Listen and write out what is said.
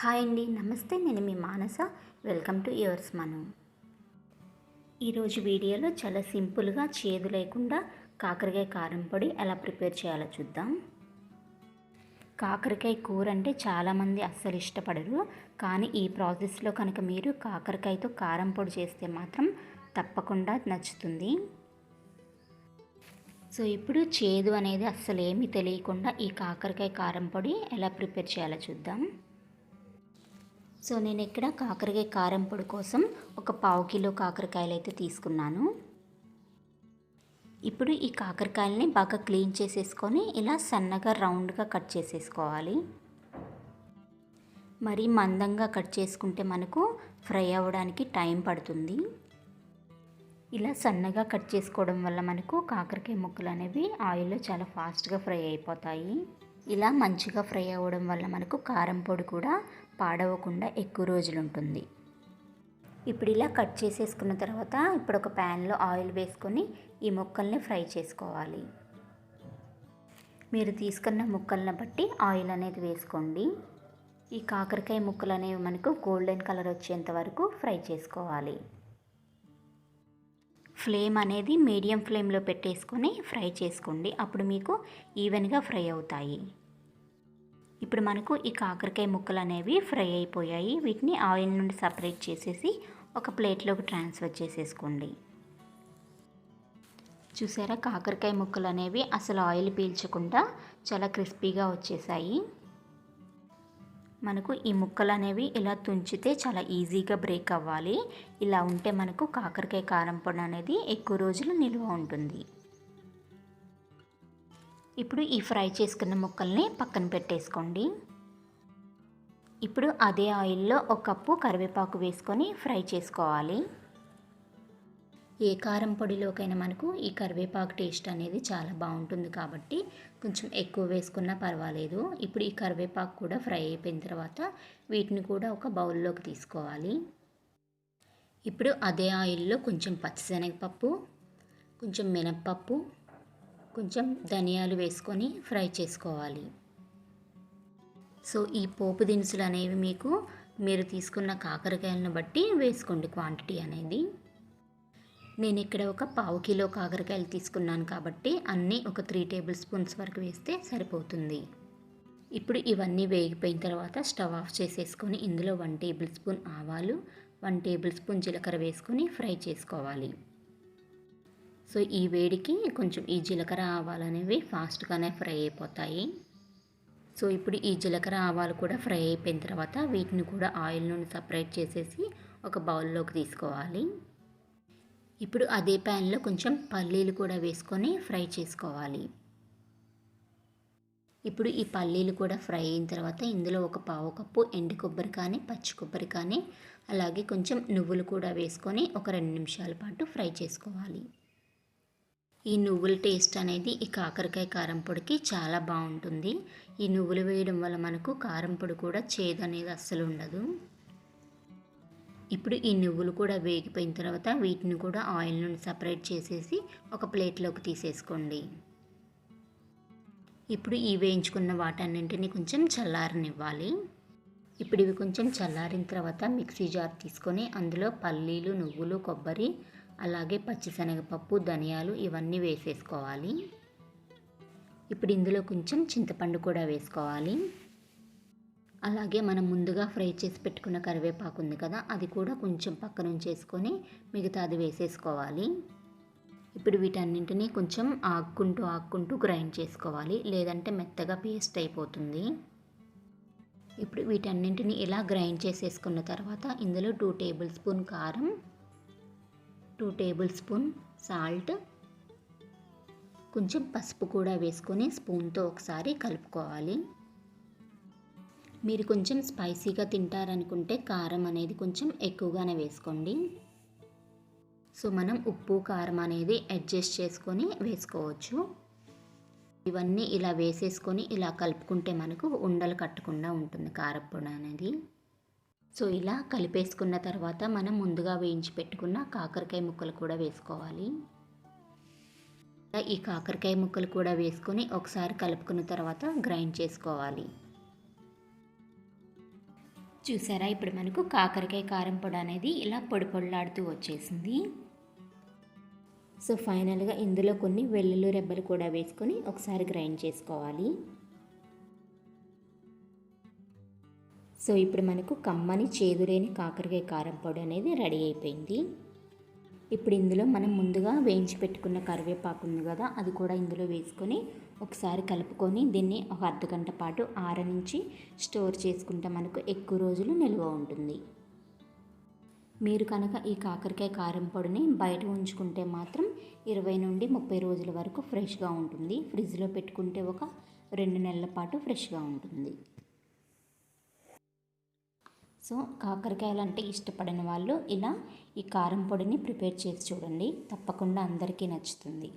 Hi అండి. నమస్తే నేను మీ Manasa. Welcome to yours Manu. ఈరోజు వీడియోలో చాలా సింపుల్గా చేదు లేకుండా కాకరకాయ కారం పొడి ఎలా ప్రిపేర్ చేయాలో చూద్దాం. కాకరకాయ కూర అంటే చాలామంది అస్సలు ఇష్టపడరు. కానీ ఈ ప్రాసెస్లో కనుక మీరు కాకరకాయతో కారం పొడి చేస్తే మాత్రం తప్పకుండా నచ్చుతుంది. సో ఇప్పుడు చేదు అనేది అస్సలు ఏమీ తెలియకుండా ఈ కాకరకాయ కారం పొడి ఎలా ప్రిపేర్ చేయాలో చూద్దాం. సో నేను ఇక్కడ కాకరకాయ కారం పొడి కోసం ఒక పావు కిలో కాకరకాయలు అయితే తీసుకున్నాను. ఇప్పుడు ఈ కాకరకాయలని బాగా క్లీన్ చేసేసుకొని ఇలా సన్నగా రౌండ్గా కట్ చేసేసుకోవాలి. మరి మందంగా కట్ చేసుకుంటే మనకు ఫ్రై అవ్వడానికి టైం పడుతుంది. ఇలా సన్నగా కట్ చేసుకోవడం వల్ల మనకు కాకరకాయ ముక్కలు అనేవి ఆయిల్లో చాలా ఫాస్ట్గా ఫ్రై అయిపోతాయి. ఇలా మంచిగా ఫ్రై అవ్వడం వల్ల మనకు కారం పొడి కూడా పాడవకుండా ఎక్కువ రోజులు ఉంటుంది ఇప్పుడు ఇలా కట్ చేసేసుకున్న తర్వాత ఇప్పుడు ఒక ప్యాన్లో ఆయిల్ వేసుకొని ఈ ముక్కల్ని ఫ్రై చేసుకోవాలి. మీరు తీసుకున్న ముక్కలను బట్టి ఆయిల్ అనేది వేసుకోండి. ఈ కాకరకాయ ముక్కలు అనేవి మనకు గోల్డెన్ కలర్ వచ్చేంత వరకు ఫ్రై చేసుకోవాలి. ఫ్లేమ్ అనేది మీడియం ఫ్లేమ్లో పెట్టేసుకొని ఫ్రై చేసుకోండి. అప్పుడు మీకు ఈవెన్గా ఫ్రై అవుతాయి. ఇప్పుడు మనకు ఈ కాకరకాయ ముక్కలు అనేవి ఫ్రై అయిపోయాయి. వీటిని ఆయిల్ నుండి సపరేట్ చేసేసి ఒక ప్లేట్లోకి ట్రాన్స్ఫర్ చేసేసుకోండి. చూసారా? కాకరకాయ ముక్కలు అనేవి అసలు ఆయిల్ పీల్చకుండా చాలా క్రిస్పీగా వచ్చేసాయి. మనకు ఈ ముక్కలు అనేవి ఇలా తుంచితే చాలా ఈజీగా బ్రేక్ అవ్వాలి. ఇలా ఉంటే మనకు కాకరకాయ కారం పొడి అనేది ఎక్కువ రోజులు నిల్వ ఉంటుంది. ఇప్పుడు ఈ ఫ్రై చేసుకున్న ముక్కల్ని పక్కన పెట్టేసుకోండి. ఇప్పుడు అదే ఆయిల్లో ఒక కప్పు కరివేపాకు వేసుకొని ఫ్రై చేసుకోవాలి. ఏ కారం పొడిలోకైనా మనకు ఈ కరివేపాకు టేస్ట్ అనేది చాలా బాగుంటుంది కాబట్టి కొంచెం ఎక్కువ వేసుకున్నా పర్వాలేదు. ఇప్పుడు ఈ కరివేపాకు కూడా ఫ్రై అయిపోయిన తర్వాత వీటిని కూడా ఒక బౌల్లోకి తీసుకోవాలి. ఇప్పుడు అదే ఆయిల్లో కొంచెం పచ్చిశనగపప్పు కొంచెం మినప్పప్పు కొంచెం ధనియాలు వేసుకొని ఫ్రై చేసుకోవాలి. సో ఈ పోపు దినుసులు అనేవి మీకు మీరు తీసుకున్న కాకరకాయలను బట్టి వేసుకోండి క్వాంటిటీ అనేది. నేను ఇక్కడ ఒక పావు కిలో కాకరకాయలు తీసుకున్నాను కాబట్టి అన్నీ ఒక త్రీ టేబుల్ స్పూన్స్ వరకు వేస్తే సరిపోతుంది. ఇప్పుడు ఇవన్నీ వేగిపోయిన తర్వాత స్టవ్ ఆఫ్ చేసేసుకొని ఇందులో వన్ టేబుల్ స్పూన్ ఆవాలు వన్ టేబుల్ స్పూన్ జీలకర్ర వేసుకొని ఫ్రై చేసుకోవాలి. సో ఈ వేడికి కొంచెం ఈ జీలకర్ర ఆవాలు అనేవి ఫాస్ట్గానే ఫ్రై అయిపోతాయి. సో ఇప్పుడు ఈ జీలకర్ర ఆవాలు కూడా ఫ్రై అయిపోయిన తర్వాత వీటిని కూడా ఆయిల్ నుండి సపరేట్ చేసేసి ఒక బౌల్లోకి తీసుకోవాలి. ఇప్పుడు అదే ప్యాన్లో కొంచెం పల్లీలు కూడా వేసుకొని ఫ్రై చేసుకోవాలి. ఇప్పుడు ఈ పల్లీలు కూడా ఫ్రై అయిన తర్వాత ఇందులో ఒక పావు కప్పు ఎండు కొబ్బరి కానీ పచ్చి కొబ్బరి కానీ అలాగే కొంచెం నువ్వులు కూడా వేసుకొని ఒక రెండు నిమిషాల పాటు ఫ్రై చేసుకోవాలి. ఈ నువ్వుల టేస్ట్ అనేది ఈ కాకరకాయ కారం పొడికి చాలా బాగుంటుంది. ఈ నువ్వులు వేయడం వల్ల మనకు కారం పొడి కూడా చేదు అనేది అస్సలు ఉండదు. ఇప్పుడు ఈ నువ్వులు కూడా వేగిపోయిన తర్వాత వీటిని కూడా ఆయిల్ నుండి సపరేట్ చేసేసి ఒక ప్లేట్లోకి తీసేసుకోండి. ఇప్పుడు ఈ వేయించుకున్న వాటన్నింటిని కొంచెం చల్లారనివ్వాలి. ఇప్పుడు ఇవి కొంచెం చల్లారిన తర్వాత మిక్సీ జార్ తీసుకొని అందులో పల్లీలు నువ్వులు కొబ్బరి అలాగే పచ్చిశనగపప్పు ధనియాలు ఇవన్నీ వేసేసుకోవాలి. ఇప్పుడు ఇందులో కొంచెం చింతపండు కూడా వేసుకోవాలి. అలాగే మనం ముందుగా ఫ్రై చేసి పెట్టుకున్న కరివేపాకు ఉంది కదా అది కూడా కొంచెం పక్కన ఉంచేసుకొని మిగతా అది వేసేసుకోవాలి. ఇప్పుడు వీటన్నింటినీ కొంచెం ఆక్కుంటూ ఆక్కుంటూ గ్రైండ్ చేసుకోవాలి లేదంటే మెత్తగా పేస్ట్ అయిపోతుంది. ఇప్పుడు వీటన్నింటిని ఇలా గ్రైండ్ చేసేసుకున్న తర్వాత ఇందులో టూ టేబుల్ స్పూన్ కారం టూ టేబుల్ స్పూన్ సాల్ట్. కొంచెం పసుపు కూడా వేసుకొని స్పూన్తో ఒకసారి కలుపుకోవాలి. మీరు కొంచెం స్పైసీగా తింటారనుకుంటే కారం అనేది కొంచెం ఎక్కువగానే వేసుకోండి. సో మనం ఉప్పు కారం అనేది అడ్జస్ట్ చేసుకొని వేసుకోవచ్చు. ఇవన్నీ ఇలా వేసేసుకొని ఇలా కలుపుకుంటే మనకు ఉండలు కట్టకుండా ఉంటుంది కారపొడి అనేది. సో ఇలా కలిపేసుకున్న తర్వాత మనం ముందుగా వేయించి పెట్టుకున్న కాకరకాయ ముక్కలు కూడా వేసుకోవాలి. ఈ కాకరకాయ ముక్కలు కూడా వేసుకొని ఒకసారి కలుపుకున్న తర్వాత గ్రైండ్ చేసుకోవాలి. చూసారా? ఇప్పుడు మనకు కాకరకాయ కారం పొడి అనేది ఇలా పొడి పొడిలాడుతూ వచ్చేసింది. సో ఫైనల్గా ఇందులో కొన్ని వెల్లుల్లి రెబ్బలు కూడా వేసుకొని ఒకసారి గ్రైండ్ చేసుకోవాలి. సో ఇప్పుడు మనకు కమ్మని చేదులేని కాకరకాయ కారం పొడి అనేది రెడీ అయిపోయింది. ఇప్పుడు ఇందులో మనం ముందుగా వేయించి పెట్టుకున్న కరివేపాకు ఉంది కదా అది కూడా ఇందులో వేసుకొని ఒకసారి కలుపుకొని దీన్ని ఒక అర్ధ గంట పాటు ఆరనించి స్టోర్ చేసుకుంటే మనకు ఎక్కువ రోజులు నిల్వ ఉంటుంది. మీరు కనుక ఈ కాకరకాయ కారం పొడిని బయట ఉంచుకుంటే మాత్రం ఇరవై నుండి ముప్పై రోజుల వరకు ఫ్రెష్గా ఉంటుంది. ఫ్రిడ్జ్లో పెట్టుకుంటే ఒక రెండు నెలల పాటు ఫ్రెష్గా ఉంటుంది. సో కాకరకాయలు అంటే ఇష్టపడిన వాళ్ళు ఇలా ఈ కారం పొడిని ప్రిపేర్ చేసి చూడండి. తప్పకుండా అందరికీ నచ్చుతుంది.